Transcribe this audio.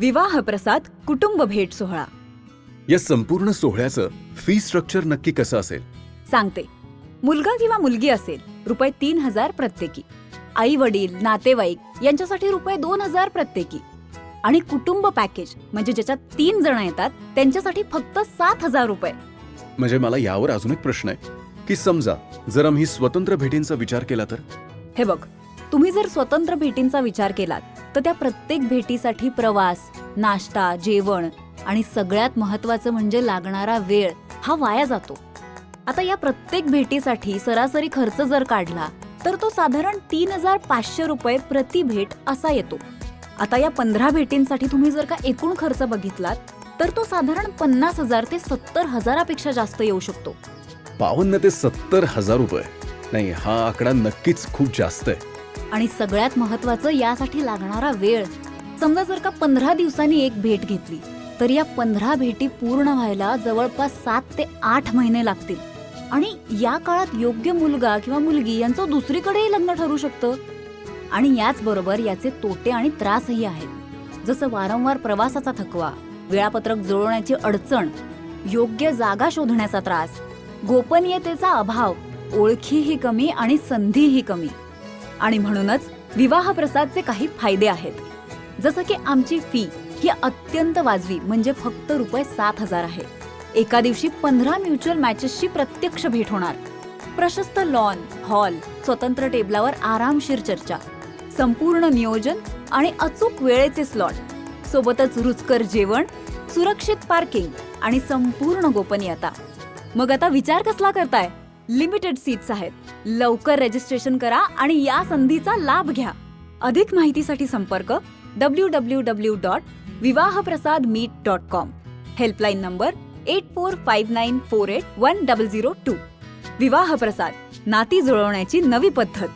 विवाह प्रसाद कुटुंब भेट सोहळा. या संपूर्ण सोहळ्याचं फी स्ट्रक्चर नक्की कसं असेल? सांगते. मुलगा किंवा मुलगी असेल रुपये तीन हजार प्रत्येकी. आई वडील नातेवाईक यांच्यासाठी रुपये दोन हजार प्रत्येकी. आणि कुटुंब पॅकेज म्हणजे ज्याच्यात तीन जण येतात त्यांच्यासाठी फक्त सात हजार रुपये. म्हणजे मला यावर अजून एक प्रश्न आहे की समजा जर आम्ही स्वतंत्र भेटींचा विचार केला तर? हे बघ तुम्ही जर स्वतंत्र भेटींचा विचार केलात तर त्या प्रत्येक भेटीसाठी प्रवास नाश्ता जेवण आणि सगळ्यात महत्वाचं म्हणजे लागणारा वेळ हा वाया जातो. आता या प्रत्येक भेटीसाठी सरासरी खर्च जर काढला तर तो साधारण तीन हजार पाचशे रुपये प्रति भेट असा येतो. आता या पंधरा भेटींसाठी तुम्ही जर का एकूण खर्च बघितलात तर तो साधारण पन्नास हजार ते सत्तर हजारापेक्षा जास्त येऊ शकतो. बावन्न ते सत्तर हजार रुपये. नाही हा आकडा नक्कीच खूप जास्त आहे. आणि सगळ्यात महत्वाचं यासाठी लागणारा वेळ. समजा जर का पंधरा दिवसांनी एक भेट घेतली तर या पंधरा भेटी पूर्ण व्हायला जवळपास सात ते आठ महिने लागतील. आणि या काळात योग्य मुलगा किंवा मुलगी यांचं दुसरीकडेही लग्न ठरू शकतं. आणि याच बरोबर याचे तोटे आणि त्रासही आहेत. जसं वारंवार प्रवासाचा थकवा वेळापत्रक जुळवण्याची अडचण योग्य जागा शोधण्याचा त्रास गोपनीयतेचा अभाव ओळखीही कमी आणि संधीही कमी. आणि म्हणूनच विवाह प्रसादचे काही फायदे आहेत. जसं की आमची फी ही अत्यंत वाजवी म्हणजे फक्त रुपये सात हजार आहे. एका दिवशी पंधरा म्युच्युअल मॅचेसची प्रत्यक्ष भेट होणार. प्रशस्त लॉन हॉल स्वतंत्र टेबलावर आरामशीर चर्चा संपूर्ण नियोजन आणि अचूक वेळेचे स्लॉट सोबतच रुचकर जेवण सुरक्षित पार्किंग आणि संपूर्ण गोपनीयता. मग आता विचार कसला करताय? लिमिटेड सीट्स आहेत. लवकर रजिस्ट्रेशन करा आणि या संधीचा लाभ घ्या. अधिक माहितीसाठी संपर्क W W W dot Vivahprasad meet dot com helpline number eight four five nine four eight one double zero two Vivah Prasad नाती जुळवण्याची नवी पद्धत.